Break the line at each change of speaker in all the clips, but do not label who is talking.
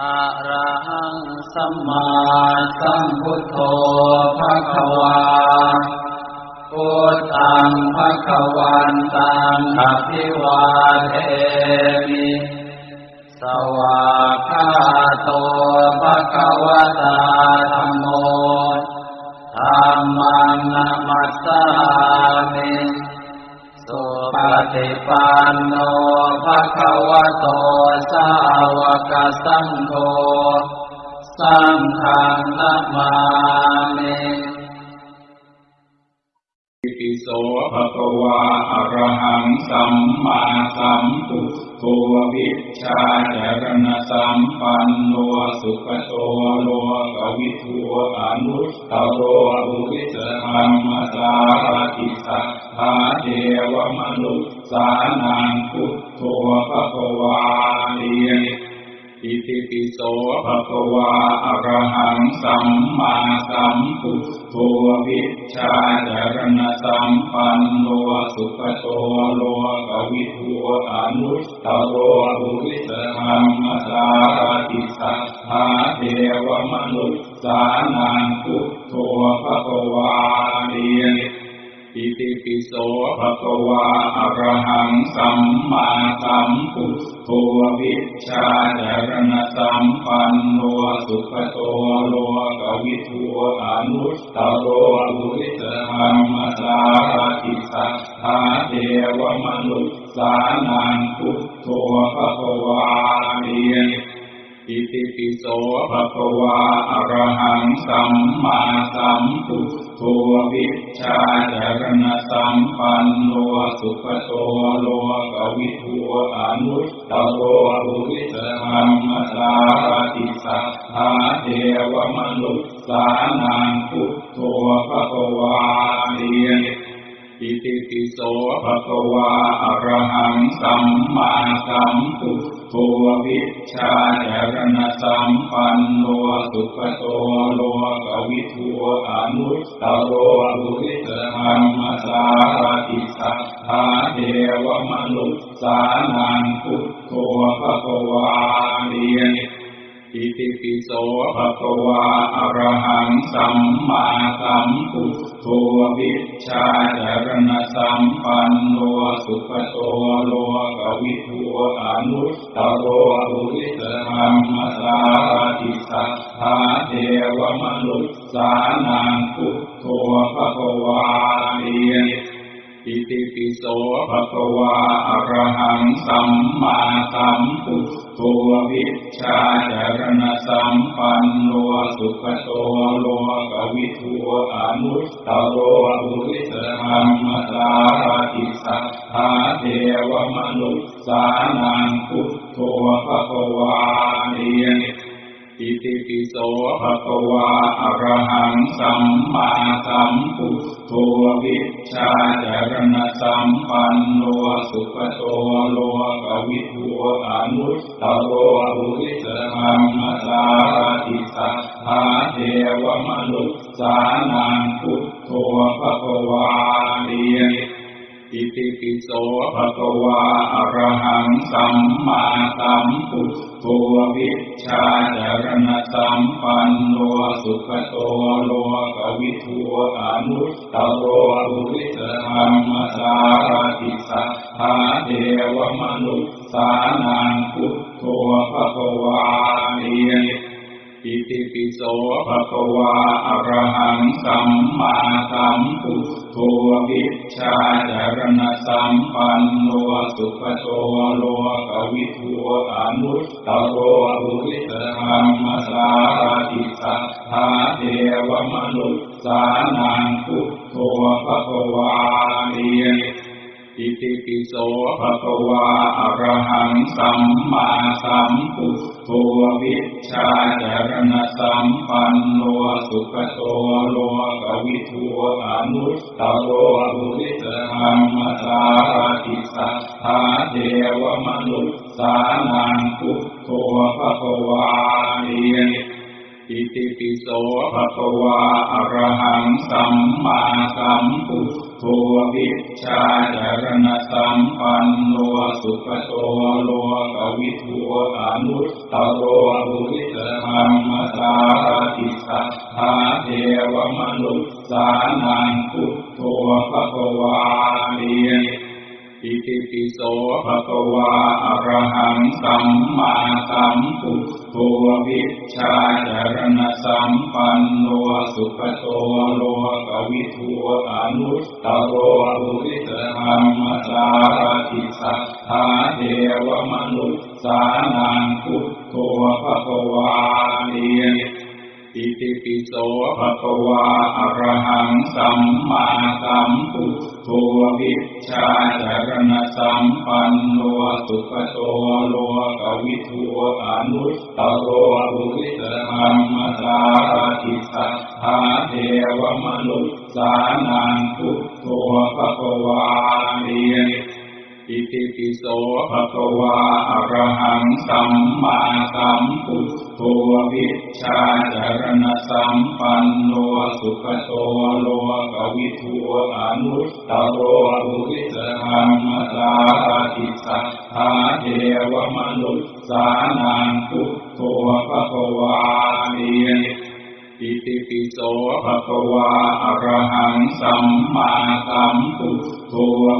อะระหังสัมมาสัมพุทโธภะคะวาพุทธังภะคะวันตังอภิวาเทมิสวากขาโตภะคะวะตาธัมโมธัมมังนัมมัสสามิสุปฏิปันโน ภะคะวะโตสาวกสังโฆสังฆังนามามิ
อิติโสภะคะวาอะระหังสัมมาสัมพุทโธวิชาจารณสัมปันโนสุขโตโลกวิทูอนุตตโรบุริสธรรมสารติสัทธาเทวมนุษย์สานังพุท โธภะคะวาเรียนอิติปิโสภะคะวาอะระหังสัมมาสัมพุทโธวิชาจารณสัมปันโนสุขโตโลกวิทูอนุตตโรบุริสธรรมสารติสัทธาเทวมนุษย์สานัง ภวะอรหังสัมมาสัมพุทโธวิชชาจารณสัมปันโนสุขโตโลกวิทูอนุตตโรอุริสธรรมสาร พุทโธวิชาจารณสัมปันโนสุขโตโลกวิทูอนุตตโตภูริสธรรมสารติสัทธาเทวมนุษสานังพุทโธภะคะวาเรียน อิติปิโสภะคะวาอะระหังสัมมาสัมพุทโธวิชาจารณสัมปันโนสุขโตโลกวิทูอนุตตโรบุริสธรรมสารติสัทธาเทวมนุษสานังพุทโธภะคะวาเรียน อิติปิโสภะคะวาอะระหังสัมมาสัมพุทโธวิชชาจารณสัมปันโนสุขโตโลกวิทูอนุตตโรบุริสธรรมสารติสัทธาเทวมนุษย์สานังพุทโธภะคะวาเรียอิติปิโสภะคะวาอะระหังสัมมาสัมพุท โธวิชาจารณสัมปันโนสุขโตโลกวิทูอนุตตโรบุริสธรรมสารติสัทธาเทวมนุษย์สานังพุทโธภะควาเรีย อิติปิโสภะคะวาอะระหังสัมมาสัมพุทโธวิชาจารณสัมปันโนสุขโตโลกวิทูอนุตตโรบุริสธรรมสารติสัทธาเทวมนุษสานังพุทโธภะคะวาเรีย อิติปิโสภะคะวาอะระหังสัมมาสัมพุทโธวิชาจารณสัมปันโนสุขโตโลกวิทูอนุตตโรบุริสธรรมสารติสัทธาเทวมนุษสานังพุทโธภะคะวาเรียน อิติปิโสภะคะวาอะระหังสัมมาสัมพุทโธวิชาจารณสัมปันโนสุขโตโลกวิทูอนุตตโรบุริสธรรมสารติสัทธาเทวมนุษสานังพุทโธภะคะวาเรีย อิติปิโสภะคะวาอะระหังสัมมาสัมพุทโธวิชาจารณสัมปันโนสุขโตโลกวิทูอนุตตโรบุริสธรรมสารติสัทธาเทวมนุษสานังพุทโธภะคะวาเรีย อิติปิโสภะคะวาอะระหังสัมมาสัมพุทโธวิชาจารณสัมปันโนสุขโตโลกวิทูอนุตตโรบุริสธรรมสารติสัทธาเทวมนุษสานังพุทโธภะคะวาเรีย อิติปิโสภะคะวาอะระหังสัมมาสัมพุทโธวิชาจารณสัมปันโนสุขโตโลกวิทูอนุตตโรบุริสธรรมสารติสัทธาเทวมนุษย์สานังพุทโธภะคะวาเรียน อิติปิโสภะคะวาอะระหังสัมมาสัมพุทโธวิชาจารณสัมปันโนสุขโตโลกวิทูอนุตตโรบุริสธรรมสารติสัทธาเทวมนุษสานังพุทโธภะคะวาเรียน อิติปิโสภะคะวาอะระหังสัมมาสัมพุทโธวิชาจารณสัมปันโนสุขโตโลกวิทูอนุตตโรบุริสธรรมสาติสัทธาเทวมนุษย์สานังพุทโธภะคะวา อิติปิโสภะคะวาอะระหังสัมมาสัมพุทโธ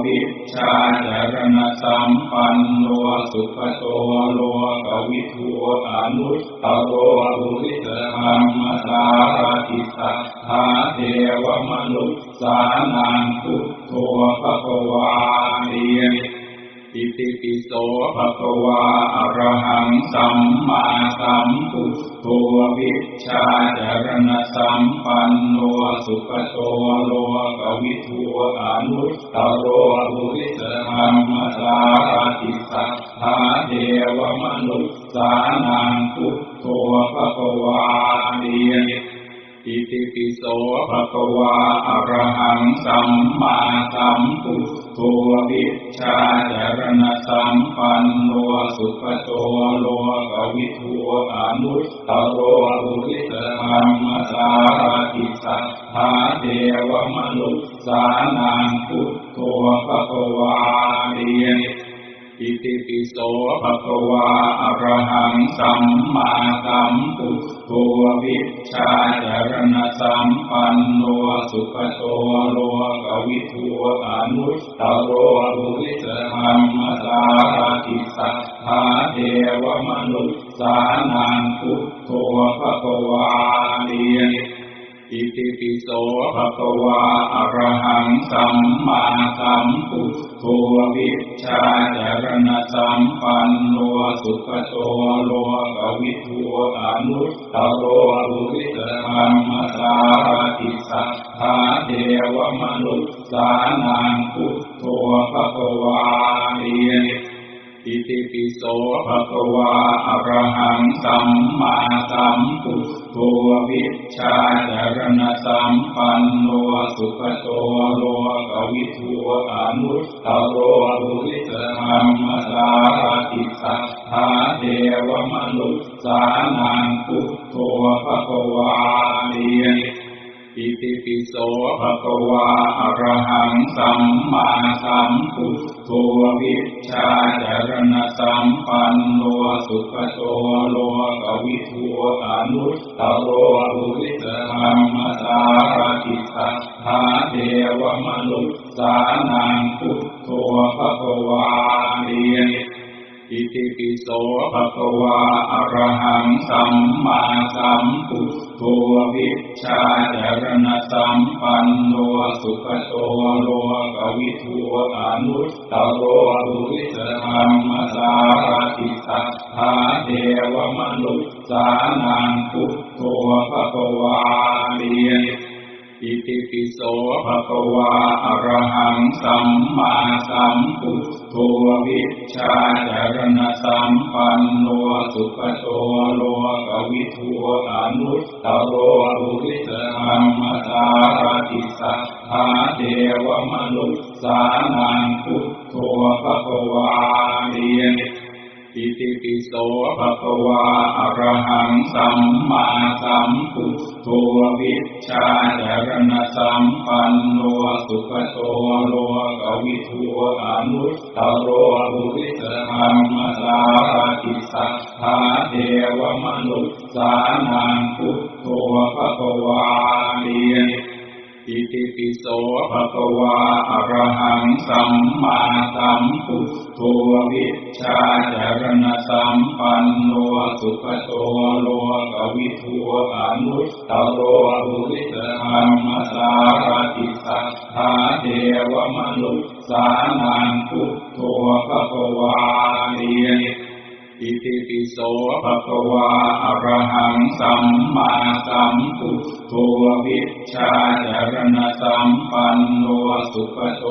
วิชาจารณสัมปันโนสุขโตโลกวิทูอนุตตโรบุริสธรรมสารติสัทธาเทวมนุษสานังพุทโธภะคะวา อิติปิโสภะคะวาอะระหังสัมมาสัมพุทโธวิชาจารณสัมปันโนสุขโตโลกวิทูอนุตตโรบุริสธรรมสารติสัทธาเทวมนุษสานังพุทโธภะคะวาเรียนอิติปิโสภะคะวาอะระหังสัมมาสัมพุท โธวิชาจารณสัมปันโนสุขโตโลกวิทูอนุตตโรบุริสธรรมสารติสัทธาเทวมนุษสานังพุทโธภะควาเรีย อิติปิโสภะคะวาอะระหังสัมมาสัมพุทโธวิชาจารณสัมปันโนสุขโตโลกวิทูอนุตตโรบุริสธรรมสารติสัทธาเทวมนุษย์สานังพุทโธภะคะวาเรีย อิติปิโสภะคะวาอะระหังสัมมาสัมพุทโธวิชาจารณสัมปันโนสุขโตโลกวิทูอนุตตโรบุริสธรรมสารติสัทธาเทวมนุษสานังพุทโธภะคะวาเรี อิติปิโสภะคะวาอะระหังสัมมาสัมพุทโธวิชชาจารณสัมปันโนสุขโตโลกวิทูอนุตตโรบุริสธรรมสารติสัทธาเทวมนุษสานังพุทโธภะคะวาเรียนอิติปิโสภะคะวาอะระหังสัมมาสัมพุท โธวิชาจารณสัมปันโนสุขโตโลกวิทูอนุตตโรบุริสธรรมสารติสัทธาเทวมนุษย์สานังพุทโธภะคะวาเรียอิติปิโสภะคะวาอรหังสัมมาสัมพุท โธวิชาจารณสัมปันโนสุขโตโลกวิทูอนุตตโรบุริสธรรมสารติสัทธาเทวมนุษสานังพุทโธภะควาเรีย อิติปิโสภะคะวาอะระหังสัมมาสัมพุทธวิชาจารณสัมปันโนสุขโตโลกวิทูอนุตตโรบุริสธรรมสารติสัทธาเทวมนุษสานังพุทโธภควาเรียน อิติปิโสภะคะวาอะระหังสัมมาสัมพุทโธวิชชาจารณสัมปันโนสุขโตโลกวิทูอนุตตโรบุริสธรรมสารติสัทธาเทวมนุษสานังพุทโธภะคะวาเรียน อิติปิโสภะคะวาอะระหังสัมมาสัมพุทโธวิชาจารณสัมปันโนสุขโตโลกวิทูอนุตตโรบุริสธรรมสารติสัทธาเทวมนุษสานังพุทโธภะคะวาเรียน อิติปิโสภะคะวาอะระหังสัมมาสัมพุทโธวิชชาจารณสัมปันโนสุขโต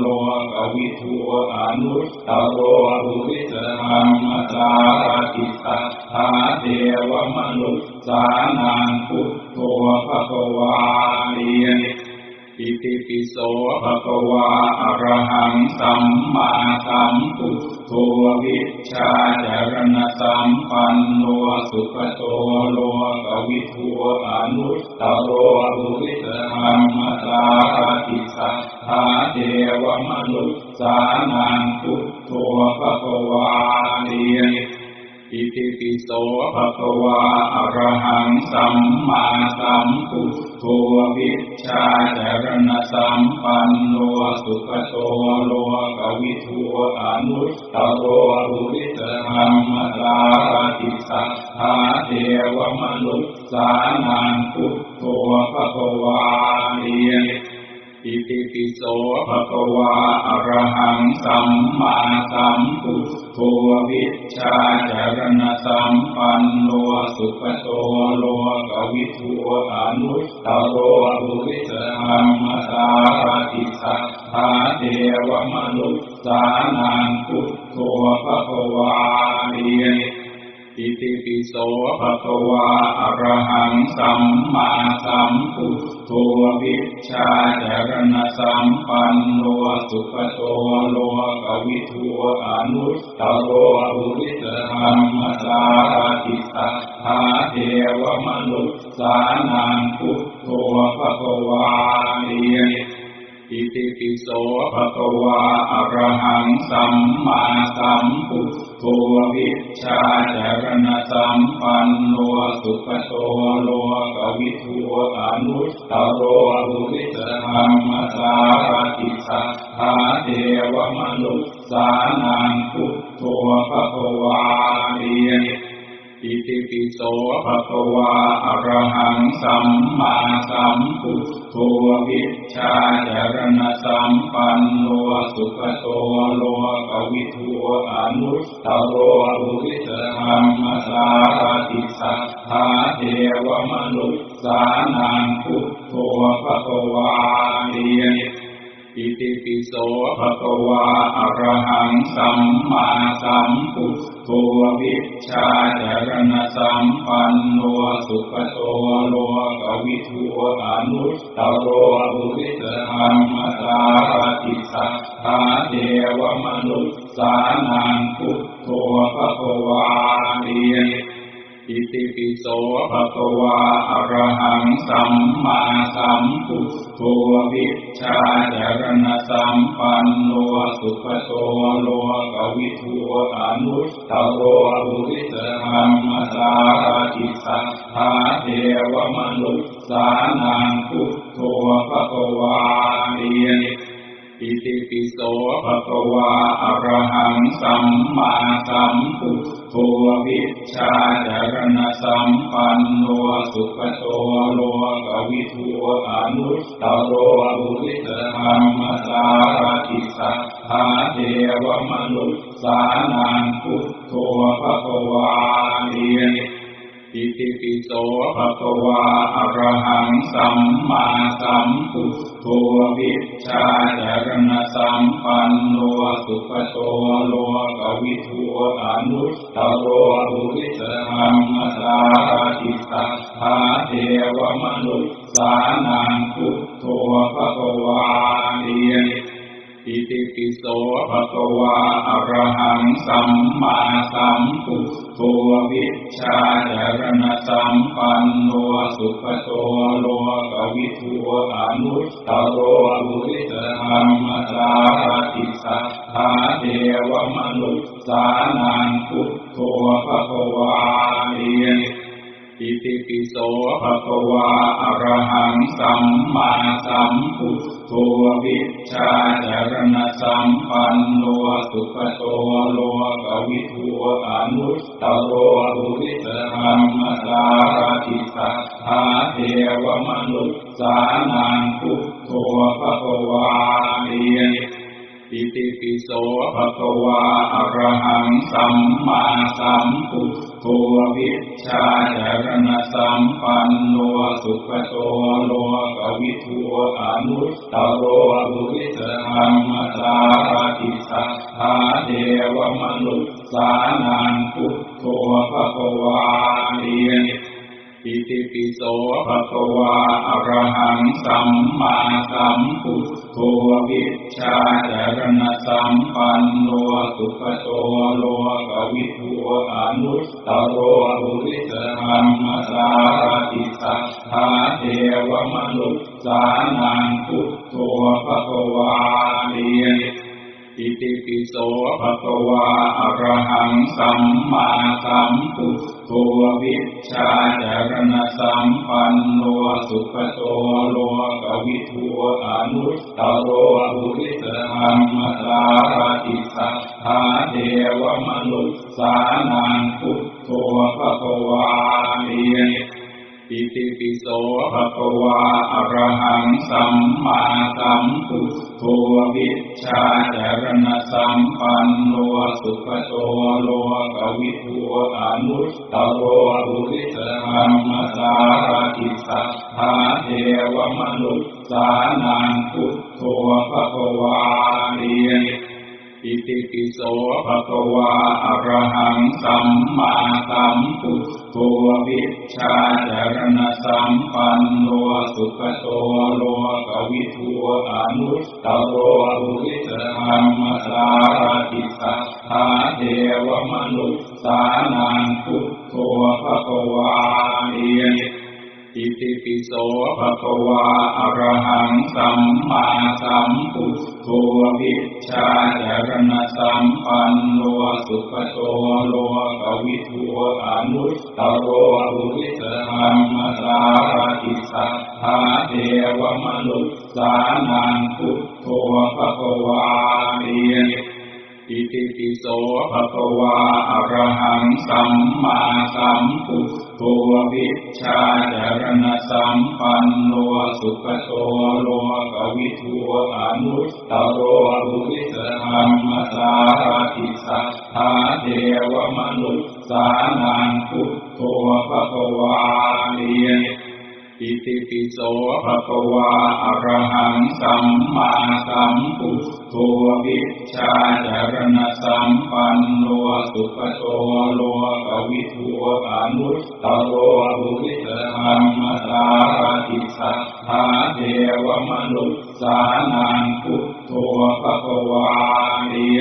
โลกวิทูอนุตตโรบุริสธรรมสารติสัทธาเทวมนุษย์สานังพุทโธภะคะวาเรีย อิติปิโสภะคะวาอะระหังสัมมาสัมพุทโธวิชาจารณสัมปันโนสุขโตโลกวิทูอนุตตโรบุริสธรรมสารติสัทธาเทวมนุษสานังพุทโธภะคะวาเรียน อิติปิโสภะคะวาอะระหังสัมมาสัมพุทโธวิชชาจารณสัมปันโนสุขโตโลกวิทูอนุตตโรบุริสธรรมสาติสัทธาเทวมนุษสานังพุทโธภะคะวาเรียอิติปิโสภะคะวาอะระหังสัมมาสัมพุท โธวิชาจารณสัมปันโนสุขโตโลกวิทูอนุตโร สัมพุทโธวิชาจารณสัมปันโนสุขโตโลกวิทูอนุตตโรบุริสธรรมสารติสัทธาเทวมนุษสานังพุทโธภควาเรียน อิติปิโสภะคะวาอะระหังสัมมาสัมพุทโธวิชชาจารณสัมปันโนสุขโตโลกวิทูอนุตตโรบุริสธรรมสารติสัทธาเทวมนุษสานังพุทโธภะคะวาเรียน อิติปิโสภะคะวาอะระหังสัมมาสัมพุทโธวิชชาจารณสัมปันโนสุขโตโลกวิทูอนุตตโรบุริสธรรมสารติสัทธาเทวมนุษย์สานังพุทโธภะคะวาเรียน อิติปิโสภะคะวาอะระหังสัมมาสัมพุทโธวิชาจารณสัมปันโนสุขโตโลกวิทูอนุตตโรบุริสธรรมสารติสัทธาเทวมนุษสานังพุทโธภะคะวาเรีย อิติปิโสภะคะวาอะระหังสัมมาสัมพุทโธวิชาจารณสัมปันโนสุขโตโลกวิทูอนุตตโรบุริสธรรมสารติสัทธาเทวมนุษสานังพุทโธภะคะวาเรียน อิติปิโสภะคะวาอะระหังสัมมาสัมพุทโธวิชาจารณสัมปันโนสุขโตโลกวิทูอนุตตโรบุริสธรรมสารติสัทธาเทวมนุษสานังพุทโธภะคะวาเรีย อิอิติปิโสภะคะวาอะระหังสัมมาสัมพุทโธวิชาจารณสัมปันโนสุปโตโลกวิทูอนุตตโรภุริสธรรมสารติสัทธาเทวมนุษสานา โสภะคะวาอะระหังสัมมาสัมพุทโธวิชาจารณสัมปันโนสุขโตโลกวิทูอนุตตโรบุริสธรรมสารติสัทธาเทวมนุษย์สานัง ภะคะวาอะระหังสัมมาสัมพุทโธวิชชาจารณสัมปันโนสุขโตโลกวิทูอนุตตโรบุริสธรรมสารติสัทธาเทวมนุษย์สานังพุทโธภะคะวาเรียน อิติปิโสภะคะวาอะระหังสัมมาสัมพุทโธวิชาจารณสัมปันโนสุขโตโลกวิทูอนุตตโรบุริสธรรมสารติสัทธาเทวมนุษสานังพุทโธภะคะวาเรียน อิติปิโสภะคะวาอะระหังสัมมาสัมพุทโธวิชาจารณสัมปันโนสุขโตโลกวิทูอนุตตโรบุริสธรรมสารติสัทธาเทวมนุษสานังพุทโธภะคะวาเรีย อิติปิโสภะคะวาอะระหังสัมมาสัมพุทโธวิชาจารณสัมปันโนสุขโตโลกวิทูอนุตตโรบุริสธรรมสารติสัทธาเทวมนุษสานังพุทโธภะคะวา อิติปิโสภะคะวาอะระหังสัมมาสัมพุทโธวิชชาจารณสัมปันโนสุขโตโลกวิทูอนุตตโรบุริสธรรมสารติสัทธาเทวมนุษย์สานังพุทโธภะคะวาเรียน อิติปิโสภะคะวาอะระหังสัมมาสัมพุทโธวิชาจารณสัมปันโนสุขโตโลกวิทูอนุตตโรบุริสธรรมสารติสัทธาเทวมนุษสานังพุทโธภะคะวาเรียน อิติปิโสภะคะวาอะระหังสัมมาสัมพุทโธวิชชาจารณสัมปันโนสุขโตโลกวิทูอนุตตโรบุริสธรรมสารติสัทธาเทวมนุษสานังพุทโธภะคะวาเรีย อิติปิโสภะคะวาอะระหังสัมมาสัมพุทโธวิชาจารณสัมปันโนสุขโตโลกวิทูอนุตตโรบุริสธรรมสารติสัทธาเทวมนุษสานังพุทโธภะคะวาเรียน อิติปิโสภะคะวาอรหังสัมมาสัมพุทโธวิชาจารณสัมปันโนสุขโตโลกวิทูปานุตตโรบุริสธรรมตารติสัทธาเทวมนุสสานังพุทโธภะคะวาเรีย